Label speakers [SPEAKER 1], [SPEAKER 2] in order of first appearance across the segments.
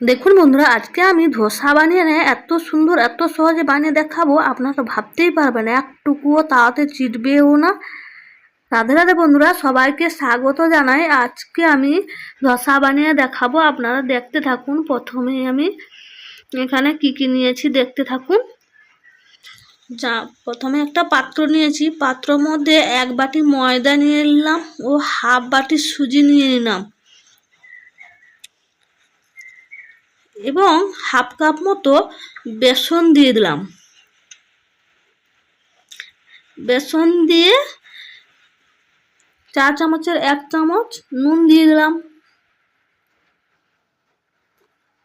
[SPEAKER 1] দেখুন বন্ধুরা, আজকে আমি ধোসা বানিয়ে নেয় এত সুন্দর, এত সহজে বানিয়ে দেখাবো, আপনারা ভাবতেই পারবেন একটুকুও তাওয়াতে চিটবেও না। রাধে রাধে বন্ধুরা, সবাইকে স্বাগত জানাই। আজকে আমি ধোসা বানিয়ে দেখাবো, আপনারা দেখতে থাকুন, প্রথমেই আমি এখানে কি কি নিয়েছি দেখতে থাকুন। যা, প্রথমে একটা পাত্র নিয়েছি, পাত্রর মধ্যে এক বাটি ময়দা নিয়ে নিলাম ও হাফ বাটি সুজি নিয়ে নিলাম। এবং হাফ কাপ মতো বেসন দিয়ে দিলাম। বেসন দিয়ে চা চামচের এক চামচ নুন দিয়ে দিলাম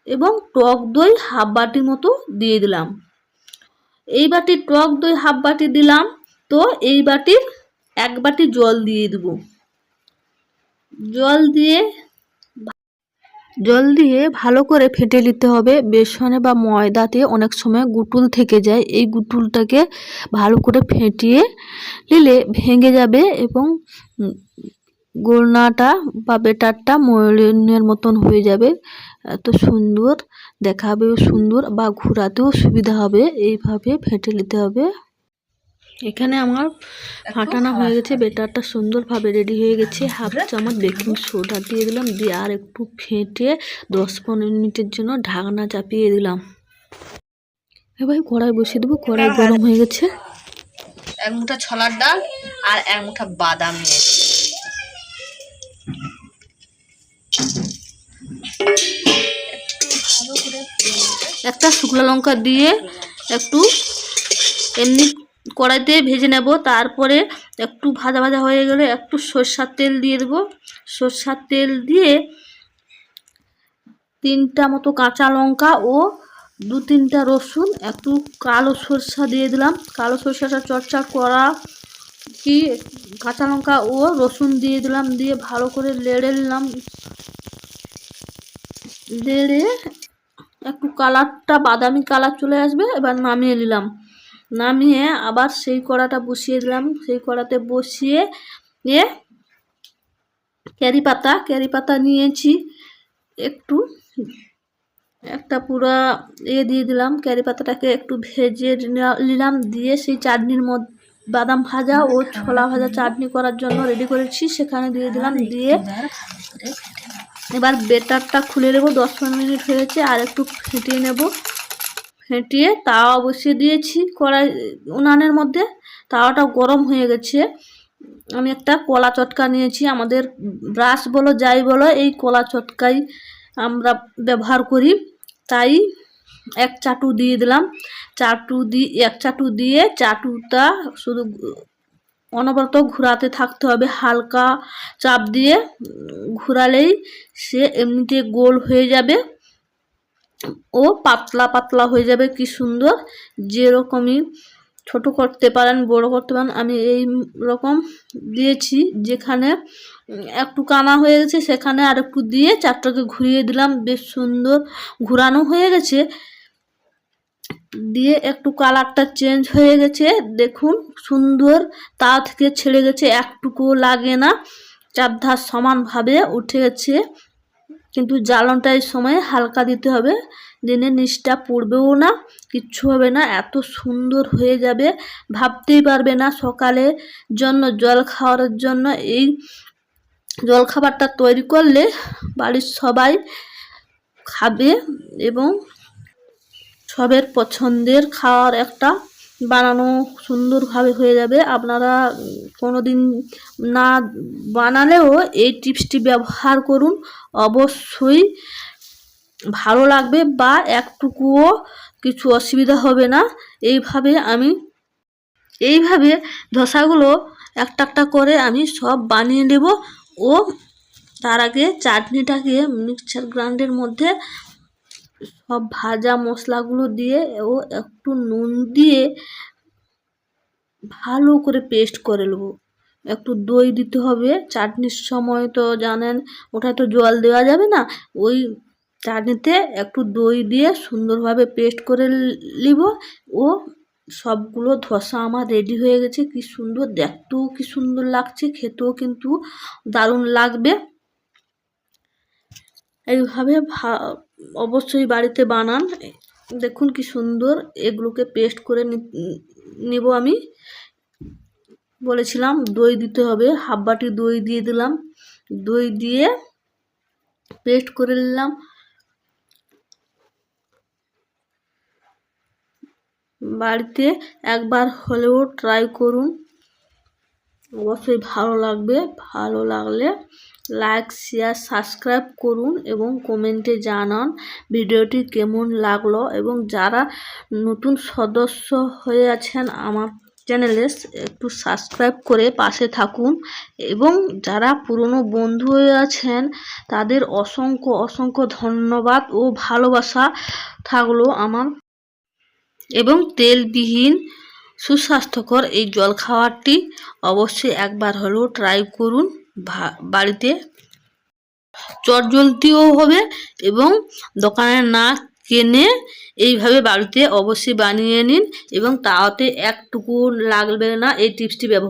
[SPEAKER 1] এবং টক দই হাফ বাটি মতো দিয়ে দিলাম। এই বাটি টক দই হাফ বাটি দিলাম, তো এই বাটির এক বাটি জল দিয়ে দেব। জল দিয়ে জল দিয়ে ভালো করে ফেটে নিতে হবে। বেসনে বা ময়দাতে অনেক সময় গুটুল থেকে যায়। এই গুটুলটাকে ভালো করে ফেটিয়ে নিলে ভেঙে যাবে এবং গোলনাটা বা বেটারটা ময়নের মতন হয়ে যাবে। এত সুন্দর, দেখাবেও সুন্দর বা ঘোরাতেও সুবিধা হবে। এইভাবে ফেটে নিতে হবে। এখানে আমার ফাটানো হয়ে গেছে বেটারটা সুন্দরভাবে রেডি হয়ে গেছে। হাফ চামচ বেকিং সোডা দিয়ে দিলাম দিয়ে আর একটু ফেটে দশ পনেরো মিনিটের জন্য ঢাকনা চাপিয়ে দিলাম। এবার কড়াই বসিয়ে দেবো কড়াই গরম হয়ে গেছে।
[SPEAKER 2] এক মুঠা ছোলার ডাল আর এক মুঠা বাদাম নিয়েছি
[SPEAKER 1] একটা শুকনো লঙ্কা দিয়ে একটু এমনি কড়াইতে ভেজে নেব। তারপরে একটু ভাজা ভাজা হয়ে গেলে একটু সরষার তেল দিয়ে দেবো। সরষার তেল দিয়ে তিনটা মতো কাঁচা লঙ্কা ও দু তিনটা রসুন, একটু কালো সরষা দিয়ে দিলাম। কালো সরষাটা চর্চা করা কি? কাঁচা লঙ্কা ও রসুন দিয়ে দিলাম, দিয়ে ভালো করে লেড়ে নিলাম। লেড়ে একটু কালারটা, বাদামি কালার চলে আসবে, এবার নামিয়ে নিলাম। নামিয়ে আবার সেই কড়াটা বসিয়ে দিলাম। সেই কড়াতে বসিয়ে নিয়ে ক্যারি পাতা ক্যারি পাতা নিয়েছি। একটু, একটা পুরো এ দিয়ে দিলাম। ক্যারি পাতাটাকে একটু ভেজে নিলাম। দিয়ে সেই চাটনির মধ্যে বাদাম ভাজা ও ছোলা ভাজা চাটনি করার জন্য রেডি করেছি। সেখানে দিয়ে দিলাম। দিয়ে এবার বেটারটা খুলে নেব। দশ পনেরো মিনিট হয়েছে। আর একটু ফেটিয়ে নেব। ফেটিয়ে তাওয়া বসিয়ে দিয়েছি কড়াই, উনানের মধ্যে। তাওয়াটা গরম হয়ে গেছে। আমি একটা কলা চটকা নিয়েছি। আমাদের ব্রাশ বলো, যাই বলো, এই কলা চটকাই আমরা ব্যবহার করি। তাই এক চাটু দিয়ে দিলাম। চাটু দিয়ে এক চাটু দিয়ে চাটুটা শুধু অনবরত ঘোরাতে থাকতে হবে। হালকা চাপ দিয়ে ঘোরালেই সে এমনিতে গোল হয়ে যাবে। ও পাতলা পাতলা হয়ে যাবে, কি সুন্দর। যেরকমই ছোট করতে পারেন, বড় করতে পারেন, আমি এই রকম দিয়েছি, যেখানে একটু কানা হয়ে গেছে, সেখানে আর একটু দিয়ে চারটাকে ঘুরিয়ে দিলাম, বেশ সুন্দর ঘুরানো হয়ে গেছে। দিয়ে একটু কালারটা চেঞ্জ হয়ে গেছে, দেখুন সুন্দর, তা থেকে ছেড়ে গেছে, একটুকু লাগে না চারধার সমানভাবে উঠে গেছে। কিন্তু জ্বালনটা এই সময় হালকা দিতে হবে। দিনে নিচটা পড়বেও না, কিচ্ছু হবে না, এত সুন্দর হয়ে যাবে। ভাবতেই পারবে না সকালে জন্য জল খাওয়ার জন্য। এই জল খাবারটা তৈরি করলে বাড়ির সবাই খাবে এবং সবের পছন্দের খাওয়ার একটা বানানো সুন্দরভাবে হয়ে যাবে। আপনারা কোনো দিন না বানালেও এই টিপসটি ব্যবহার করুন। অবশ্যই ভালো লাগবে বা একটুকুও কিছু অসুবিধা হবে না। এইভাবে আমি, এইভাবে ধোসাগুলো একটা একটা করে আমি সব বানিয়ে নেব। ও তার আগে চাটনিটাকে মিক্সচার গ্রাইন্ডের মধ্যে সব ভাজা মশলাগুলো দিয়ে ও একটু নুন দিয়ে ভালো করে পেস্ট করে নেব। একটু দই দিতে হবে। চাটনির সময় তো জানেন ওটা তো জল দেওয়া যাবে না। ওই চাটনিতে একটু দই দিয়ে সুন্দরভাবে পেস্ট করে নিব। ও সবগুলো ধসা আমার রেডি হয়ে গেছে। কি সুন্দর, দেখতেও কি সুন্দর লাগছে, খেতেও কিন্তু দারুণ লাগবে। এইভাবে ভা অবশ্যই বাড়িতে বানান। দেখুন কি সুন্দর এগুলোকে পেস্ট করে নিব আমি। বলেছিলাম দই দিতে হবে হাফ বাটি দই দিয়ে দিলাম। দই দিয়ে পেস্ট করে নিলাম। বাড়িতে একবার হলেও ট্রাই করুন। অবশ্যই ভালো লাগবে, ভালো লাগলে লাইক শেয়ার সাবস্ক্রাইব করুন এবং কমেন্টে জানান ভিডিওটি কেমন লাগল এবং যারা নতুন সদস্য হয়ে আছেন আমার চ্যানেলে, একটু সাবস্ক্রাইব করে পাশে থাকুন এবং যারা পুরনো বন্ধু হয়ে আছেন, তাদের অসংখ্য অসংখ্য ধন্যবাদ ও ভালোবাসা থাকল আমার এবং তেলবিহীন, সুস্বাস্থ্যকর এই জলখাবারটি অবশ্যই একবার হলেও ট্রাই করুন। বাড়িতে। চটজলতিও হবে এবং দোকানে না কেনে এইভাবে বাড়িতে অবশ্যই বানিয়ে নিন এবং তাতে একটুকু লাগবে না, এই টিপসটি ব্যবহার